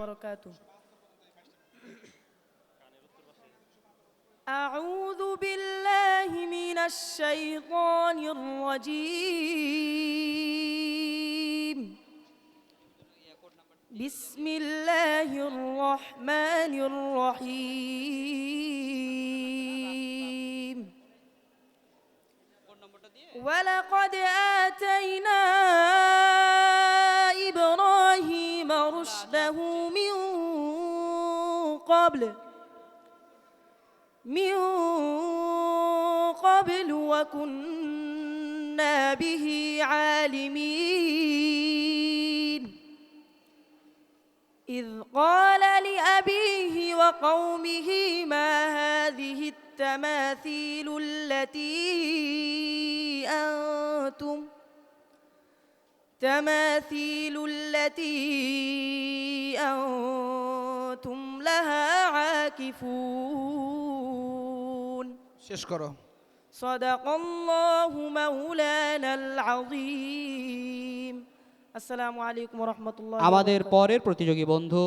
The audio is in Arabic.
وبركاته. أعوذ بالله من الشيطان الرجيم. بسم الله الرحمن الرحيم. ولقد آتينا رشده من قبل من قبل وكنا به عالمين. إذ قال لأبيه وقومه ما هذه التماثيل التي أنتم تماثيل التي أنتم لها عاكفون শেষ করো صدق الله مولانا العظيم السلام عليكم ورحمة الله আমাদের وبركاته পরের প্রতিযোগী বন্ধু